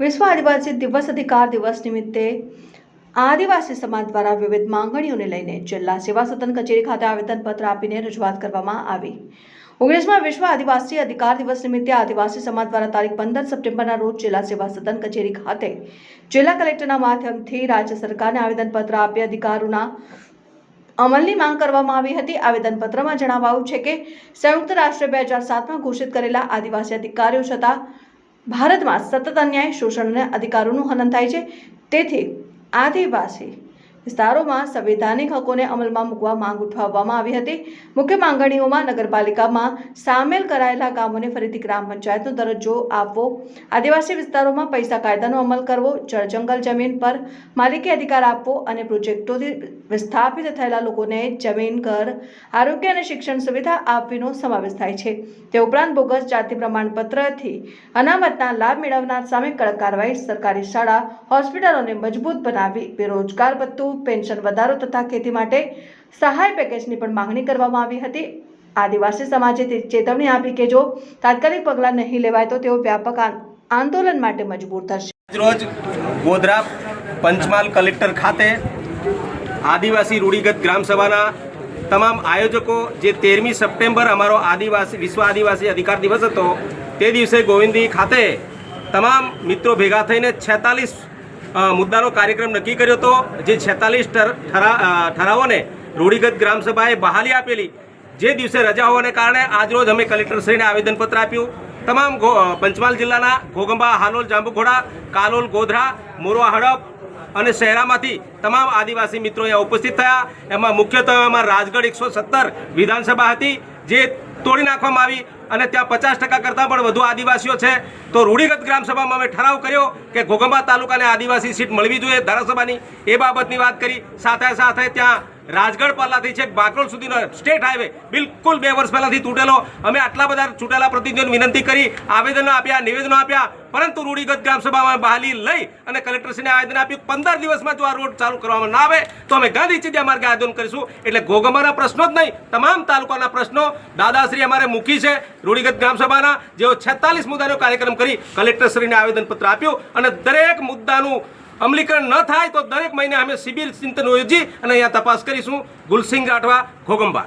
વિશ્વ આદિવાસી દિવસ અધિકાર દિવસ નિમિત્તે આદિવાસી સમાજ દ્વારા વિવિધ માંગણીઓને લઈને જિલ્લા સેવા સદન કચેરી ખાતે આવેદનપત્ર આપીને રજૂઆત કરવામાં આવી. ઓગણીસમાં વિશ્વ આદિવાસી અધિકાર દિવસ નિમિત્તે આદિવાસી સમાજ દ્વારા તારીખ પંદર સપ્ટેમ્બરના રોજ જિલ્લા સેવા સદન કચેરી ખાતે જિલ્લા કલેક્ટરના માધ્યમથી રાજ્ય સરકારને આવેદનપત્ર આપી અધિકારોના અમલની માંગ કરવામાં આવી હતી. આવેદનપત્રમાં જણાવાયું છે કે, સંયુક્ત રાષ્ટ્ર બે હજાર સાતમાં ઘોષિત કરેલા આદિવાસી અધિકારીઓ છતાં ભારતમાં સતત અન્યાય શોષણ અને અધિકારોનું હનન થાય છે. તેથી આદિવાસી વિસ્તારોમાં સંવૈધાનિક હકોને અમલમાં મૂકવા માંગ ઉઠાવવામાં આવી હતી. મુખ્ય માંગણીઓમાં નગરપાલિકામાં સામેલ કરાયેલા ગામોને ફરીથી ગ્રામ પંચાયતનો દરજ્જો આપવો, આદિવાસી વિસ્તારોમાં પૈસા કાયદાનો અમલ કરવો જળ જંગલ જમીન પર માલિકી અધિકાર આપવો અને પ્રોજેક્ટોથી વિસ્થાપિત થયેલા લોકોને જમીન, ઘર, આરોગ્ય અને શિક્ષણ સુવિધા આપવીનો સમાવેશ થાય છે. તે ઉપરાંત બોગસ જાતિ પ્રમાણપત્રથી અનામતના લાભ મેળવનાર સામે કડક કાર્યવાહી સરકારી શાળા, હોસ્પિટલોને મજબૂત બનાવી બેરોજગાર ભથ્થું પેન્શન વધારો તથા ખેતી માટે સહાય પેકેજની પણ માંગણી કરવામાં આવી હતી. આદિવાસી સમાજે ચેતવણી આપી કે જો તાત્કાલિક પગલાં નહીં લેવાય તો તેઓ વ્યાપક આંદોલન માટે મજબૂર થશે. રોજ ગોધરા પંચમહાલ કલેક્ટર ખાતે આદિવાસી રૂઢિગત ગ્રામસભાના તમામ આયોજકો, જે તેરમી સપ્ટેમ્બર અમારો આદિવાસી વિશ્વ આદિવાસી અધિકાર દિવસ હતો, તે દિવસે ગોવિંદી ખાતે તમામ મિત્રો ભેગા થઈને છેતાલીસ મુદ્દાનો કાર્યક્રમ નક્કી કર્યો હતો જે છેતાલીસ ઠરાવોને રૂઢિગત ગ્રામસભાએ બહાલી આપેલી, જે દિવસે રજા હોવાને કારણે આજરોજ અમે કલેક્ટરશ્રીને આવેદનપત્ર આપ્યું. તમામ પંચમહાલ જિલ્લાના ઘોગંબા, હાલોલ, જાંબુઘોડા, કાલોલ, ગોધરા, મોરવા, હડપ અને શહેરામાંથી તમામ આદિવાસી મિત્રો અહીંયા ઉપસ્થિત થયા. એમાં મુખ્યત્વે અમારા રાજગઢ એકસો સત્તર વિધાનસભા હતી, જે તોડી નાખવામાં આવી અને ત્યાં પચાસ ટકા કરતાં પણ વધુ આદિવાસીઓ છે. તો રૂઢિગત ગ્રામસભામાં અમે ઠરાવ કર્યો કે ઘોઘંબા તાલુકાને આદિવાસી સીટ મળવી જોઈએ ધારાસભાની. એ બાબતની વાત કરી. સાથે સાથે ત્યાં રાજગઢ પાલાથી છે બાકરોલ સુધીનો સ્ટેટ હાઈવે બિલકુલ બે વર્ષ પહેલાંથી તૂટેલો. અમે આટલા બધા ચૂંટેલા પ્રતિનિધિઓને વિનંતી કરી, આવેદનો આપ્યા, નિવેદનો આપ્યા. પરંતુ રૂઢિગત ગ્રામસભામાં બહાલી લઈ અને કલેક્ટરશ્રીને આવેદન આપ્યું પંદર દિવસમાં જો આ રોડ ચાલુ કરવામાં ના આવે, તો અમે ગાંધી ચીડિયા માર્ગે આયોજન કરીશું. એટલે ઘોઘમાના પ્રશ્નો જ નહીં, તમામ તાલુકાના પ્રશ્નો દાદાશ્રી અમારે મૂકી છે. રૂઢિગત ગ્રામસભાના જેઓ છેતાલીસ મુદ્દાનો કાર્યક્રમ કરી કલેક્ટરશ્રીને આવેદનપત્ર આપ્યું અને દરેક મુદ્દાનું અમલીકરણ ન થાય તો દરેક મહિને અમે શિબિર ચિંતન યોજી અને અહીંયા તપાસ કરીશું. ગુલસિંહ રાઠવા ઘોગંબા